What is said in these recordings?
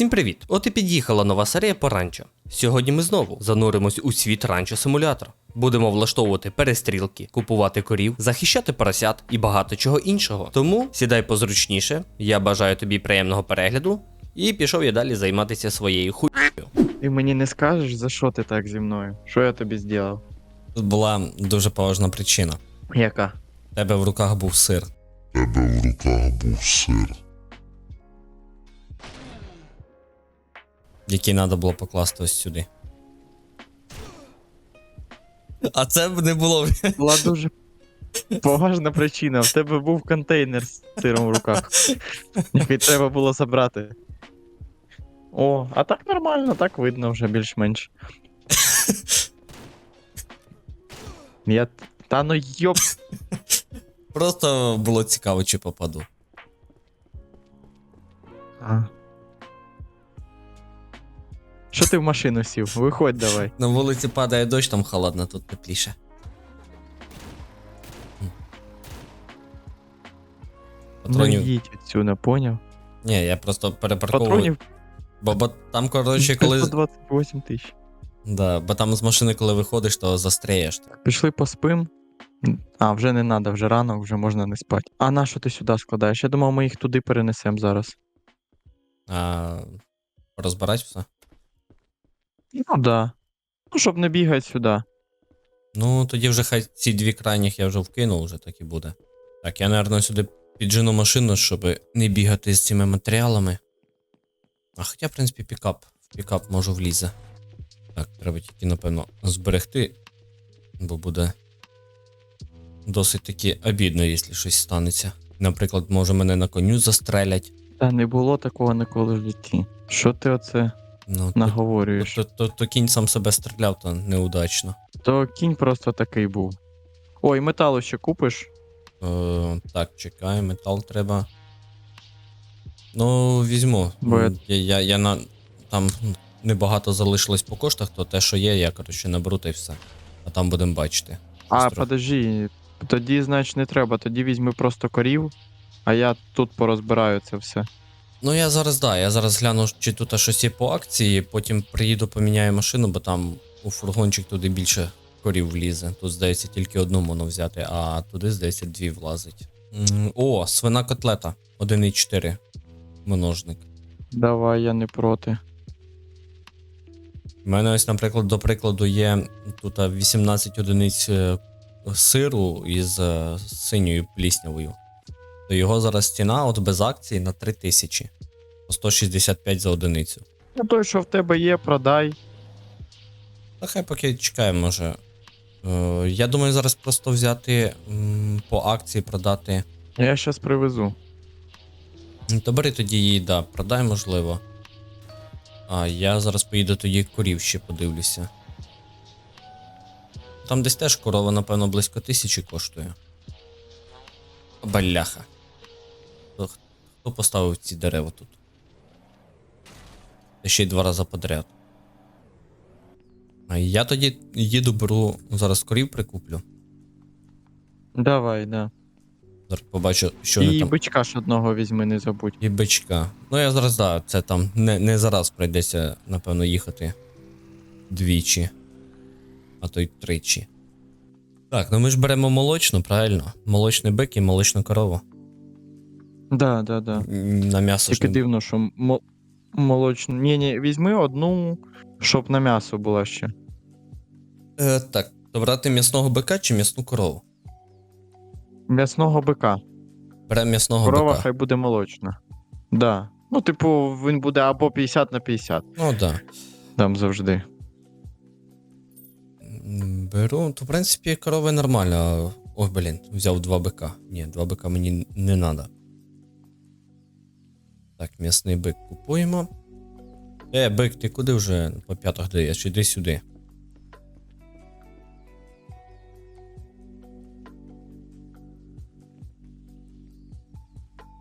Всім привіт! От і під'їхала нова серія по ранчо. Сьогодні ми знову зануримось у світ ранчо симулятор. Будемо влаштовувати перестрілки, купувати корів, захищати поросят і багато чого іншого. Тому сідай позручніше. Я бажаю тобі приємного перегляду. І пішов я далі займатися своєю хуйнею. Ти мені не скажеш, за що ти так зі мною? Що я тобі зробив? Тут була дуже поважна причина. Яка? У тебе в руках був сир. тебе в руках був сир. Який треба було покласти ось сюди. А це б не було. Була дуже поважна причина. В тебе був контейнер з сиром в руках, який треба було забрати. О, а так нормально, так видно вже більш-менш. Я. Та ну йоп. Просто було цікаво, чи попаду. А. Що ти в машину сів? Виходь давай. На вулиці падає дощ, там холодно, тут тепліше. Ну Патронів. їдь відсюди, поняв? Ні, я просто перепарковую. Патронів Бо, бо там, коротше, коли. 128 тисяч. Да, бо там з машини, коли виходиш, то застряєш. Пішли поспим. А, вже не треба, вже рано, вже можна не спати. А на що ти сюди складаєш? Я думав, ми їх туди перенесемо зараз. А, розбирать все. Ну да. Ну, щоб не бігати сюди. Ну, тоді вже хай ці дві крайніх я вже вкинув, вже так і буде. Так, я, напевно, сюди піджену машину, щоб не бігати з цими матеріалами. А хоча, в принципі, пікап. В пікап можу влізе. Так, треба тільки, напевно, зберегти, бо буде досить таки обідно, якщо щось станеться. Наприклад, може мене на коню застрелять. Та не було такого ніколи в житті. Що ти оце Ну, то, наговорюєш? то, то, то кінь сам себе стріляв, то неудачно. То кінь просто такий був. Ой, металу ще купиш? Е, так, чекай, метал треба. Ну, візьму. Бо я- Я, я, я на. Там небагато залишилось по коштах, то те, що є, я, коротше, наберу та й все. А там будемо бачити. А, подожди. Тоді, значить, не треба. Тоді візьми просто корів, а я тут порозбираю це все. Ну, я зараз, да, я зараз гляну, чи тут щось є по акції, потім приїду, поміняю машину, бо там у фургончик туди більше корів влізе. Тут, здається, тільки одну можна взяти, а туди, здається, дві влазить. О, свина котлета. 1,4 множник. Давай, я не проти. У мене ось, наприклад, до прикладу, є тут 18 одиниць е, сиру із е, синьою пліснявою. То його зараз ціна от без акції на 3000. По 165 за одиницю. Ну той, що в тебе є, продай. Та хай поки чекаємо, може. Е, я думаю, зараз просто взяти м, по акції продати. Я щас привезу. Ну, То бери тоді її, да, продай, можливо. А я зараз поїду тоді корів ще подивлюся. Там десь теж корова, напевно, близько тисячі коштує. Баляха. Хто, поставив ці дерева тут? Та ще й два рази подряд. А я тоді їду, беру, зараз корів прикуплю. Давай, да. Зараз побачу, що вони І там. бичка ж одного візьми, не забудь. І бичка. Ну я зараз, да, це там не, не зараз прийдеться, напевно, їхати двічі, а то й тричі. Так, ну ми ж беремо молочну, правильно? Молочний бик і молочну корову. Да, да, да. На м'ясо ж Тільки не... дивно, що мо- молочну. Ні, ні, візьми одну, щоб на м'ясо була ще. Е, так, то брати м'ясного бика чи м'ясну корову? М'ясного бика. Беремо м'ясного Корова бика. хай буде молочна. Да. Ну, типу, він буде або 50 на 50. Ну да. Там завжди. М, Беру, то в принципі корови нормально. Ой, блін, взяв два бика. Ні, два бика мені не треба. Так, м'ясний бик купуємо. Е, бик, ти куди вже по п'ятах даєш? Іди сюди.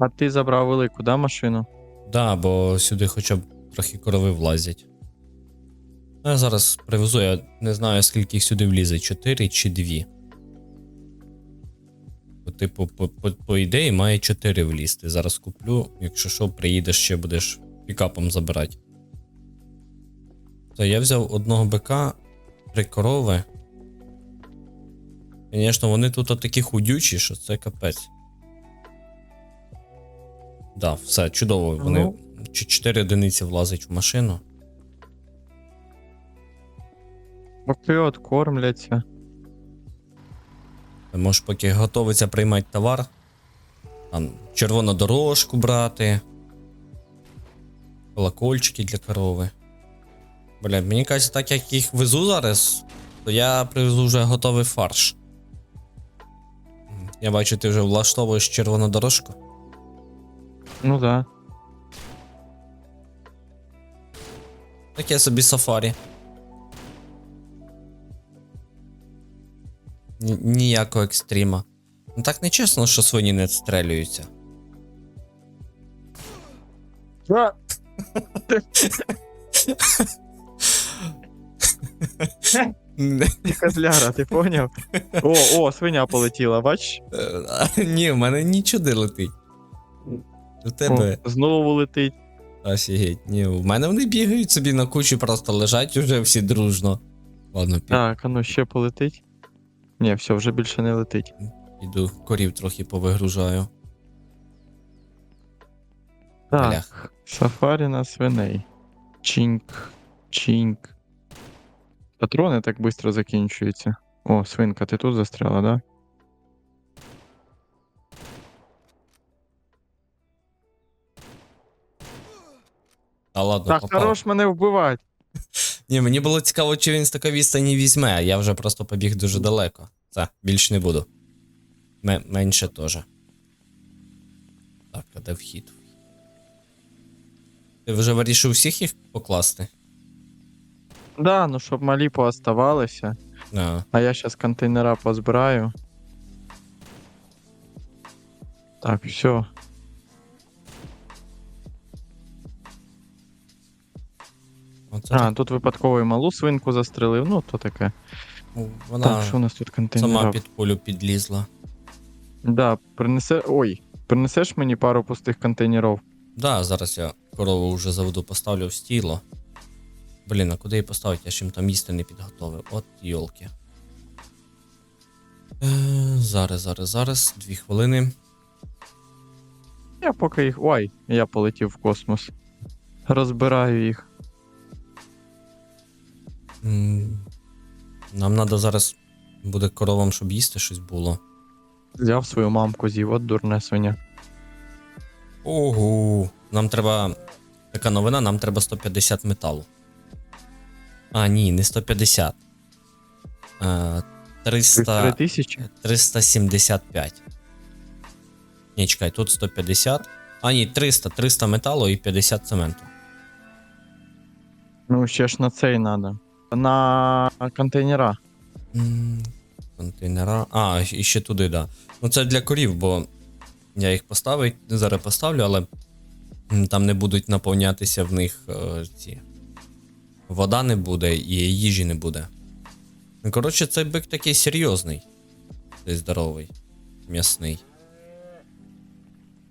А ти забрав велику, да, машину? Да, бо сюди хоча б трохи корови влазять. Ну, я зараз привезу, я не знаю, скільки їх сюди влізе, 4 чи 2. По, типу, по, по, по ідеї, має 4 влізти. Зараз куплю, якщо що, приїдеш ще будеш пікапом забирати. То я взяв одного бика, три корови. Звісно, вони тут такі худючі, що це капець. Да, все, чудово. Вони Ну. ч- одиниці влазять в машину. Поки от кормляться. Ти поки готовиться приймати товар. Там червону дорожку брати. Колокольчики для корови. Бля, мені кажеться, так як їх везу зараз, то я привезу вже готовий фарш. Я бачу, ти вже влаштовуєш червону дорожку. Ну да. Таке собі сафарі. Ніякого екстріма. Ну так не чесно, що свині не відстрелюються. Ти козляра, ти поняв? О, о, свиня полетіла, бач? Е, Ні, в мене нічого не летить. У тебе О, знову летить. офігеть. Ні, в мене вони бігають собі на кучі, просто лежать уже всі дружно. Ладно, пі- Так, а ну ще полетить. Ні, все, вже більше не летить. піду корів трохи повигружаю. Так, Блях. сафарі на свиней. Чінк, чінк. Патрони так швидко закінчуються. О, свинка, ти тут застряла, да? А ладно, так, попав. хорош мене вбивати. Ні, мені було цікаво, чи він з такої відстані візьме, а я вже просто побіг дуже далеко. Це, більш не буду. Ме- менше теж. Так, а де вхід? Ти вже вирішив всіх їх покласти? Да, ну щоб малі пооставалися. А, А я зараз контейнера позбираю. Так, все. Оце А, так. тут випадково і малу свинку застрелив, ну то таке. Ну, Вона Так, що у нас тут сама під полю підлізла. Да, принесе. Ой, принесеш мені пару пустих контейнерів. Да, зараз я корову вже заведу, поставлю в стіло. Блін, а куди її поставити? Я ж їм там їсти не підготовив. От йолки. Е, зараз, зараз, зараз. Дві хвилини. Я поки їх. Ой, я полетів в космос. Розбираю їх. Нам треба зараз буде коровам, щоб їсти щось було. Взяв свою мамку з'їв, от дурне свиня. Ого. Нам треба. Така новина, нам треба 150 металу. А, ні, не 150. Е, 300... 375. Ні, чекай, тут 150. А, ні, 300, 300 металу і 50 цементу. Ну, ще ж на цей надо. На контейнера. М, Контейнера. А, і ще туди, да. Ну це для корів, бо я їх поставив, зараз поставлю, але м, там не будуть наповнятися в них е, ці. Вода не буде і їжі не буде. Ну, Коротше, цей бик такий серйозний. Цей здоровий. М'ясний.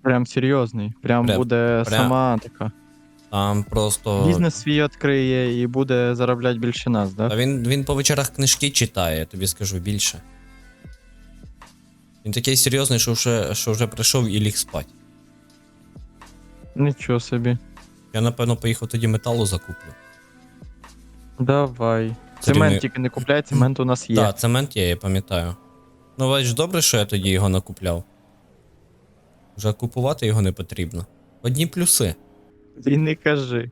Прям серйозний. Прям, Прям- буде прям- сама така. Там просто. Бізнес свій відкриє і буде заробляти більше нас, А да? він, він по вечорах книжки читає, я тобі скажу більше. Він такий серйозний, що вже, що вже прийшов і ліг спать. Нічого собі. Я, напевно, поїхав тоді металу закуплю. Давай. Цемент тільки не купляй, цемент у нас є. Так, цемент є, я пам'ятаю. Ну, бачиш, добре, що я тоді його накупляв. Вже купувати його не потрібно. Одні плюси. І не кажи.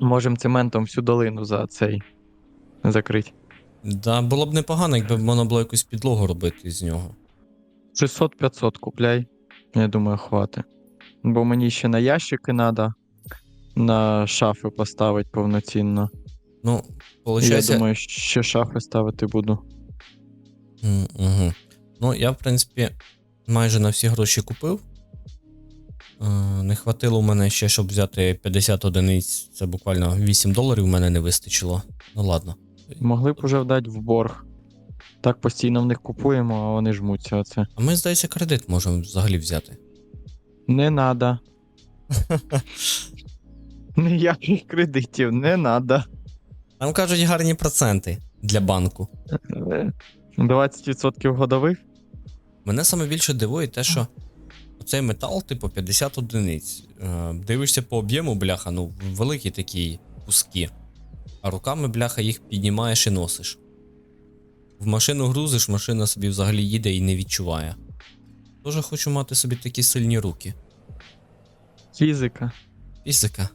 Можем цементом всю долину за цей закрити. Да, було б непогано, якби можна було якусь підлогу робити з нього. 600-500 купляй. Я думаю, хватить. Бо мені ще на ящики треба, на шафи поставити повноцінно. Ну, І виходить. Я думаю, ще шафи ставити буду. Угу. Ну, я, в принципі, майже на всі гроші купив. Е, Не хватило у мене ще, щоб взяти 50 одиниць. Це буквально 8 доларів у мене не вистачило. Ну ладно. Могли б уже вдати в борг. Так постійно в них купуємо, а вони жмуться оце. А ми, здається, кредит можемо взагалі взяти. Не надо. Ніяких кредитів, не надо. Там кажуть гарні проценти для банку. 20% годових? Мене саме більше дивує те, що цей метал, типу, 50 одиниць. Е, Дивишся по об'єму, бляха, ну, великі такі куски. А руками, бляха, їх піднімаєш і носиш. В машину грузиш, машина собі взагалі їде і не відчуває. Тоже хочу мати собі такі сильні руки. Фізика. Фізика.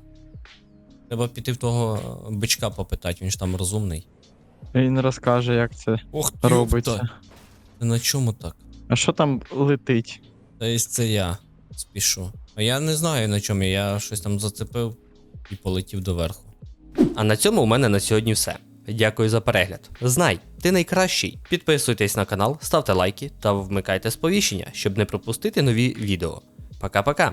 Треба піти в того бичка попитати, він ж там розумний. Він розкаже, як це Ох, робиться. Ти на чому так? А що там летить? Та єсть це я спішу. А я не знаю на чому, я щось там зацепив і полетів доверху. А на цьому у мене на сьогодні все. Дякую за перегляд. Знай, ти найкращий. Підписуйтесь на канал, ставте лайки та вмикайте сповіщення, щоб не пропустити нові відео. Пока-пока.